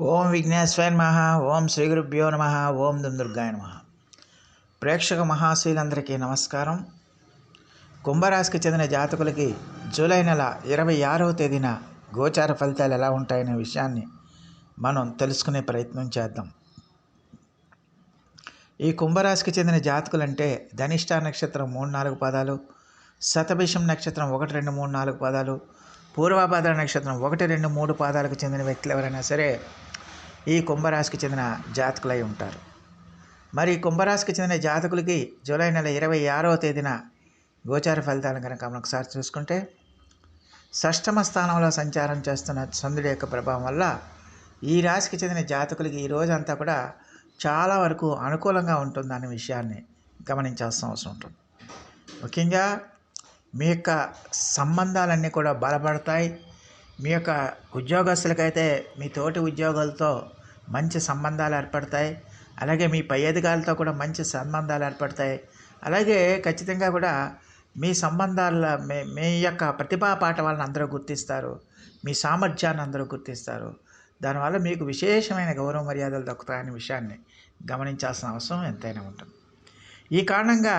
ఓం విఘ్నేశ్వర నమ ఓం శ్రీ గురుభ్యో నమ ఓం దుందుర్గాయ నమ. ప్రేక్షక మహాశీలందరికీ నమస్కారం. కుంభరాశికి చెందిన జాతకులకి జూలై నెల ఇరవై ఆరవ తేదీన గోచార ఫలితాలు ఎలా ఉంటాయనే విషయాన్ని మనం తెలుసుకునే ప్రయత్నం చేద్దాం. ఈ కుంభరాశికి చెందిన జాతకులంటే ధనిష్ట నక్షత్రం మూడు నాలుగు పదాలు శతభిషం నక్షత్రం ఒకటి రెండు మూడు నాలుగు పదాలు పూర్వపాద నక్షత్రం ఒకటి రెండు మూడు పాదాలకు చెందిన వ్యక్తులు ఎవరైనా సరే ఈ కుంభరాశికి చెందిన జాతకులై ఉంటారు. మరి కుంభరాశికి చెందిన జాతకులకి జూలై నెల ఇరవై ఆరవ తేదీన గోచార ఫలితాలను కనుక మనం ఒకసారి చూసుకుంటే షష్టమ స్థానంలో సంచారం చేస్తున్న చంద్రుడి యొక్క ప్రభావం వల్ల ఈ రాశికి చెందిన జాతకులకి ఈ రోజంతా కూడా చాలా వరకు అనుకూలంగా ఉంటుందనే విషయాన్ని గమనించాల్సిన అవసరం ఉంటుంది. ముఖ్యంగా మీ యొక్క సంబంధాలన్నీ కూడా బలపడతాయి. మీ యొక్క ఉద్యోగస్తులకైతే మీ తోటి ఉద్యోగులతో మంచి సంబంధాలు ఏర్పడతాయి. అలాగే మీ పై అధికారులతో కూడా మంచి సంబంధాలు ఏర్పడతాయి. అలాగే ఖచ్చితంగా కూడా మీ సంబంధాల మీ మీ యొక్క ప్రతిభా పాట వాళ్ళని అందరూ గుర్తిస్తారు. మీ సామర్థ్యాన్ని అందరూ గుర్తిస్తారు. దానివల్ల మీకు విశేషమైన గౌరవ మర్యాదలు దక్కుతాయనే విషయాన్ని గమనించాల్సిన అవసరం ఎంతైనా ఉంటుంది. ఈ కారణంగా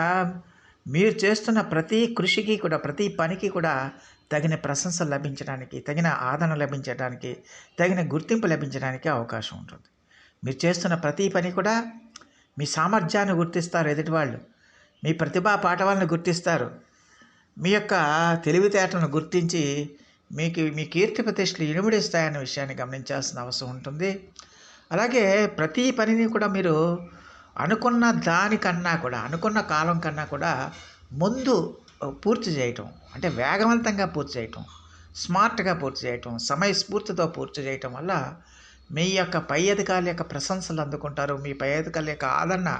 మీరు చేస్తున్న ప్రతి కృషికి కూడా ప్రతి పనికి కూడా తగిన ప్రశంసలు లభించడానికి తగిన ఆదరణ లభించడానికి తగిన గుర్తింపు లభించడానికి అవకాశం ఉంటుంది. మీరు చేస్తున్న ప్రతి పని కూడా మీ సామర్థ్యాన్ని గుర్తిస్తారు ఎదుటివాళ్ళు. మీ ప్రతిభా పాఠవాలను గుర్తిస్తారు. మీ యొక్క తెలివితేటలను గుర్తించి మీకు మీ కీర్తి ప్రతిష్టలు ఇనుముడిస్తాయన్న విషయాన్ని గమనించాల్సిన అవసరం ఉంటుంది. అలాగే ప్రతి పనిని కూడా మీరు అనుకున్న దానికన్నా కూడా అనుకున్న కాలం కన్నా కూడా ముందు పూర్తి చేయటం. అంటే వేగవంతంగా పూర్తి చేయటం స్మార్ట్గా పూర్తి చేయటం సమయస్ఫూర్తితో పూర్తి చేయటం వల్ల మీ యొక్క పై అధికారుల యొక్క ప్రశంసలు అందుకుంటారు. మీ పై అధికారుల యొక్క ఆదరణ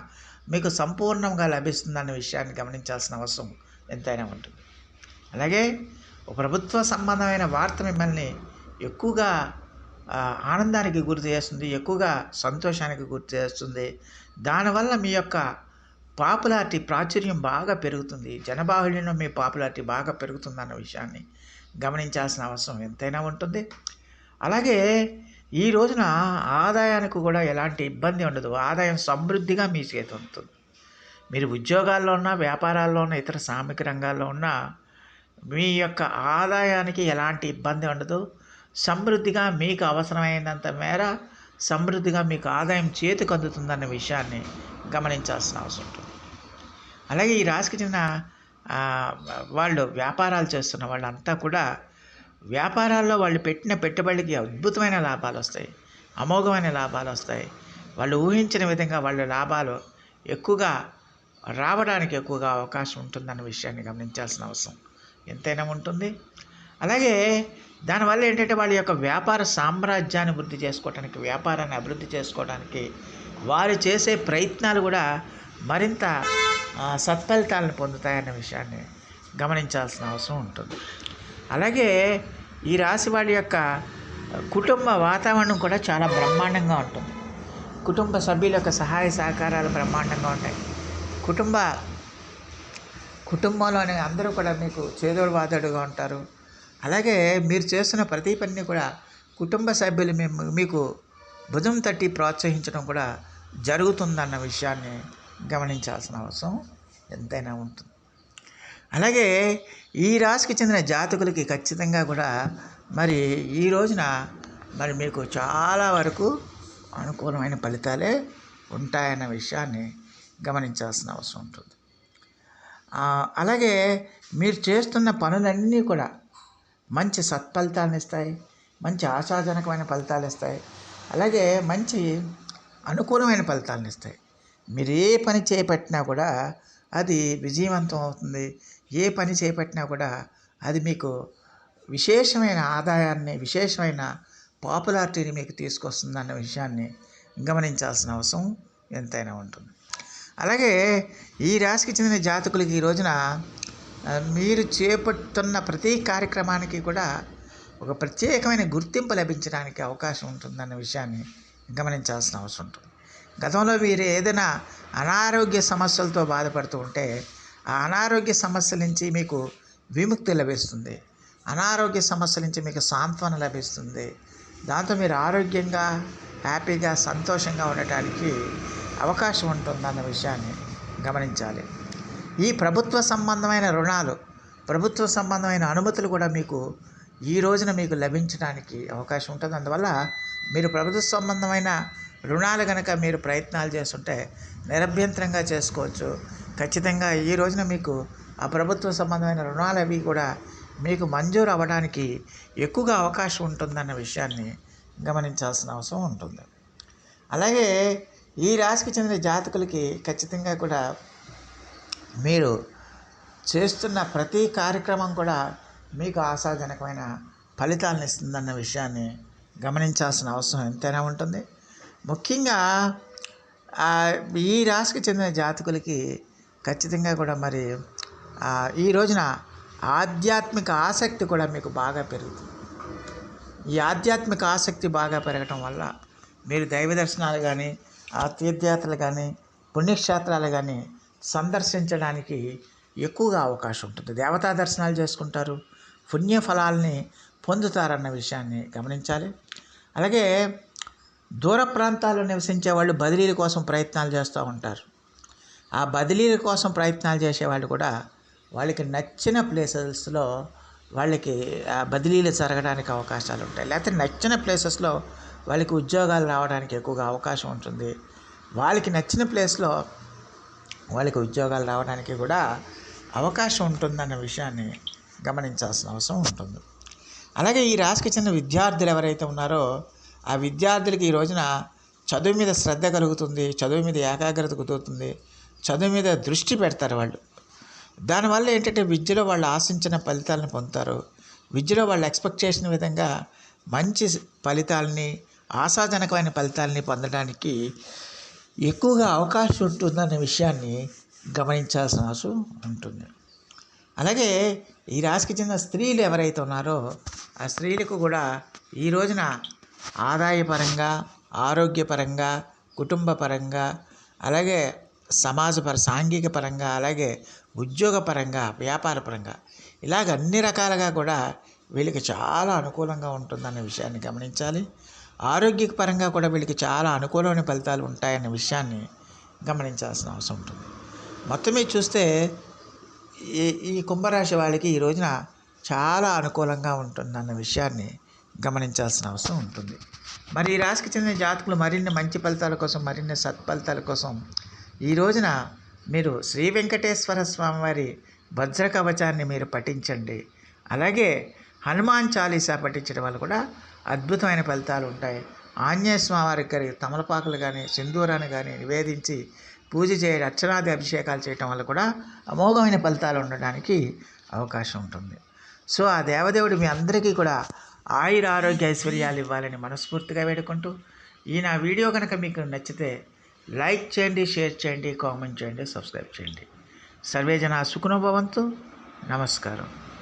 మీకు సంపూర్ణంగా లభిస్తుందన్న విషయాన్ని గమనించాల్సిన అవసరం ఎంతైనా ఉంటుంది. అలాగే ప్రభుత్వ సంబంధమైన వార్త మిమ్మల్ని ఎక్కువగా ఆనందానికి గురి చేస్తుంది ఎక్కువగా సంతోషానికి గుర్తు చేస్తుంది దానివల్ల మీ యొక్క పాపులారిటీ ప్రాచుర్యం బాగా పెరుగుతుంది. జనబాహుళ్యంలో మీ పాపులారిటీ బాగా పెరుగుతుందన్న విషయాన్ని గమనించాల్సిన అవసరం ఎంతైనా ఉంటుంది. అలాగే ఈ రోజున ఆదాయానికి కూడా ఎలాంటి ఇబ్బంది ఉండదు. ఆదాయం సమృద్ధిగా మీ చేతి ఉంటుంది. మీరు ఉద్యోగాల్లో ఉన్న వ్యాపారాల్లో ఉన్న ఇతర సామిక రంగాల్లో ఉన్న మీ యొక్క ఆదాయానికి ఎలాంటి ఇబ్బంది ఉండదు. సమృద్ధిగా మీకు అవసరమైనంత మేర సమృద్ధిగా మీకు ఆదాయం చేతికి అందుతుందన్న విషయాన్ని గమనించాల్సిన అవసరం ఉంటుంది. అలాగే ఈ రాశికి చెందిన వాళ్ళు వ్యాపారాలు చేస్తున్న వాళ్ళంతా కూడా వ్యాపారాల్లో వాళ్ళు పెట్టిన పెట్టుబడికి అద్భుతమైన లాభాలు వస్తాయి. అమోఘమైన లాభాలు వస్తాయి. వాళ్ళు ఊహించిన విధంగా వాళ్ళ లాభాలు ఎక్కువగా రావడానికి ఎక్కువగా అవకాశం ఉంటుందన్న విషయాన్ని గమనించాల్సిన అవసరం ఎంతైనా ఉంటుంది. అలాగే దానివల్ల ఏంటంటే వాళ్ళ యొక్క వ్యాపార సామ్రాజ్యాన్ని వృద్ధి చేసుకోవడానికి వ్యాపారాన్ని అభివృద్ధి చేసుకోవడానికి వారు చేసే ప్రయత్నాలు కూడా మరింత సత్ఫలితాలను పొందుతాయన్న విషయాన్ని గమనించాల్సిన అవసరం ఉంటుంది. అలాగే ఈ రాశి వాళ్ళ యొక్క కుటుంబ వాతావరణం కూడా చాలా బ్రహ్మాండంగా ఉంటుంది. కుటుంబ సభ్యుల యొక్క సహాయ సహకారాలు బ్రహ్మాండంగా ఉంటాయి. కుటుంబ కుటుంబంలోని అందరూ కూడా మీకు చేదోడు వాదోడుగా ఉంటారు. అలాగే మీరు చేస్తున్న ప్రతి పనిని కూడా కుటుంబ సభ్యులు మేము మీకు భుజం తట్టి ప్రోత్సహించడం కూడా జరుగుతుందన్న విషయాన్ని గమనించాల్సిన అవసరం ఎంతైనా ఉంటుంది. అలాగే ఈ రాశికి చెందిన జాతకులకి ఖచ్చితంగా కూడా మరి ఈ రోజున మరి మీకు చాలా వరకు అనుకూలమైన ఫలితాలే ఉంటాయన్న విషయాన్ని గమనించాల్సిన అవసరం ఉంటుంది. అలాగే మీరు చేస్తున్న పనులన్నీ కూడా మంచి సత్ఫలితాలను ఇస్తాయి మంచి ఆశాజనకమైన ఫలితాలు ఇస్తాయి అలాగే మంచి అనుకూలమైన ఫలితాలను ఇస్తాయి మీరు ఏ పని చేపట్టినా కూడా అది విజయవంతం అవుతుంది. ఏ పని చేపట్టినా కూడా అది మీకు విశేషమైన ఆదాయాన్ని విశేషమైన పాపులారిటీని మీకు తీసుకొస్తుందన్న విషయాన్ని గమనించాల్సిన అవసరం ఎంతైనా ఉంటుంది. అలాగే ఈ రాశికి చెందిన జాతకులకి ఈ రోజున మీరు చేపడుతున్న ప్రతి కార్యక్రమానికి కూడా ఒక ప్రత్యేకమైన గుర్తింపు లభించడానికి అవకాశం ఉంటుందన్న విషయాన్ని గమనించాల్సిన అవసరం ఉంటుంది. గతంలో మీరు ఏదైనా అనారోగ్య సమస్యలతో బాధపడుతూ ఉంటే ఆ అనారోగ్య సమస్యల నుంచి మీకు విముక్తి లభిస్తుంది. అనారోగ్య సమస్యల నుంచి మీకు సాంత్వన లభిస్తుంది. దాంతో మీరు ఆరోగ్యంగా హ్యాపీగా సంతోషంగా ఉండటానికి అవకాశం ఉంటుందన్న విషయాన్ని గమనించాలి. ఈ ప్రభుత్వ సంబంధమైన రుణాలు ప్రభుత్వ సంబంధమైన అనుమతులు కూడా మీకు ఈ రోజున మీకు లభించడానికి అవకాశం ఉంటుంది. అందువల్ల మీరు ప్రభుత్వ సంబంధమైన రుణాలు కనుక మీరు ప్రయత్నాలు చేస్తుంటే నిరభ్యంతరంగా చేసుకోవచ్చు. ఖచ్చితంగా ఈ రోజున మీకు ఆ ప్రభుత్వ సంబంధమైన రుణాలు అవి కూడా మీకు మంజూరు అవ్వడానికి ఎక్కువగా అవకాశం ఉంటుందన్న విషయాన్ని గమనించాల్సిన అవసరం ఉంటుంది. అలాగే ఈ రాశికి చెందిన జాతకులకి ఖచ్చితంగా కూడా మీరు చేస్తున్న ప్రతి కార్యక్రమం కూడా మీకు ఆశాజనకమైన ఫలితాలను ఇస్తుందన్న విషయాన్ని గమనించాల్సిన అవసరం ఎంతైనా ఉంటుంది. ముఖ్యంగా ఈ రాశికి చెందిన జాతకులకి ఖచ్చితంగా కూడా మరి ఈ రోజున ఆధ్యాత్మిక ఆసక్తి కూడా మీకు బాగా పెరుగుతుంది. ఈ ఆధ్యాత్మిక ఆసక్తి బాగా పెరగటం వల్ల మీరు దైవ దర్శనాలు కానీ ఆ తీర్థయాత్రలు కానీ పుణ్యక్షేత్రాలు కానీ సందర్శించడానికి ఎక్కువగా అవకాశం ఉంటుంది. దేవతా దర్శనాలు చేసుకుంటారు. పుణ్య ఫలాల్ని పొందుతారన్న విషయాన్ని గమనించాలి. అలాగే దూర ప్రాంతాల్లో నివసించే వాళ్ళు బదిలీల కోసం ప్రయత్నాలు చేస్తూ ఉంటారు. ఆ బదిలీల కోసం ప్రయత్నాలు చేసేవాళ్ళు కూడా వాళ్ళకి నచ్చిన ప్లేసెస్లో వాళ్ళకి ఆ బదిలీలు జరగడానికి అవకాశాలు ఉంటాయి. లేకపోతే నచ్చిన ప్లేసెస్లో వాళ్ళకి ఉద్యోగాలు రావడానికి ఎక్కువగా అవకాశం ఉంటుంది. వాళ్ళకి నచ్చిన ప్లేస్లో వాళ్ళకి ఉద్యోగాలు రావడానికి కూడా అవకాశం ఉంటుందన్న విషయాన్ని గమనించాల్సిన అవసరం ఉంటుంది. అలాగే ఈ రాశికి చెందిన విద్యార్థులు ఎవరైతే ఉన్నారో ఆ విద్యార్థులకి ఈ రోజున చదువు మీద శ్రద్ధ కలుగుతుంది చదువు మీద ఏకాగ్రత కుదురుతుంది చదువు మీద దృష్టి పెడతారు వాళ్ళు. దానివల్ల ఏంటంటే విద్యలో వాళ్ళు ఆశించిన ఫలితాలను పొందుతారు. విద్యలో వాళ్ళు ఎక్స్పెక్ట్ చేసిన విధంగా మంచి ఫలితాలని ఆశాజనకమైన ఫలితాలని పొందడానికి ఎక్కువగా అవకాశం ఉంటుందనే విషయాన్ని గమనించాల్సిన అవసరం ఉంటుంది. అలాగే ఈ రాశికి చెందిన స్త్రీలు ఎవరైతే ఉన్నారో ఆ స్త్రీలకు కూడా ఈ రోజున ఆదాయపరంగా ఆరోగ్యపరంగా కుటుంబపరంగా అలాగే సమాజపర సాంఘిక పరంగా అలాగే ఉద్యోగపరంగా వ్యాపారపరంగా ఇలాగ అన్ని రకాలుగా కూడా వీళ్ళకి చాలా అనుకూలంగా ఉంటుందనే విషయాన్ని గమనించాలి. ఆరోగ్య పరంగా కూడా వీళ్ళకి చాలా అనుకూలమైన ఫలితాలు ఉంటాయన్న విషయాన్ని గమనించాల్సిన అవసరం ఉంటుంది. మొత్తం మీద చూస్తే ఈ ఈ కుంభరాశి వాళ్ళకి ఈ రోజున చాలా అనుకూలంగా ఉంటుందన్న విషయాన్ని గమనించాల్సిన అవసరం ఉంటుంది. మరి ఈ రాశికి చెందిన జాతకులు మరిన్ని మంచి ఫలితాల కోసం మరిన్ని సత్ఫలితాల కోసం ఈ రోజున మీరు శ్రీ వెంకటేశ్వర స్వామివారి వజ్ర కవచాన్ని మీరు పఠించండి. అలాగే హనుమాన్ చాలీసా పఠించడం వల్ల కూడా అద్భుతమైన ఫలితాలు ఉంటాయి. ఆంజనేయ స్వామివారికి గారి తమలపాకులు కానీ సింధూరాన్ని కానీ నివేదించి పూజ చేయడం అర్చనాది అభిషేకాలు చేయటం వల్ల కూడా అమోఘమైన ఫలితాలు ఉండడానికి అవకాశం ఉంటుంది. సో ఆ దేవదేవుడు మీ అందరికీ కూడా ఆయుర ఆరోగ్య ఐశ్వర్యాలు ఇవ్వాలని మనస్ఫూర్తిగా వేడుకుంటూ ఈ నా వీడియో కనుక మీకు నచ్చితే లైక్ చేయండి షేర్ చేయండి కామెంట్ చేయండి సబ్స్క్రైబ్ చేయండి. సర్వేజన సుఖనుభవంతో నమస్కారం.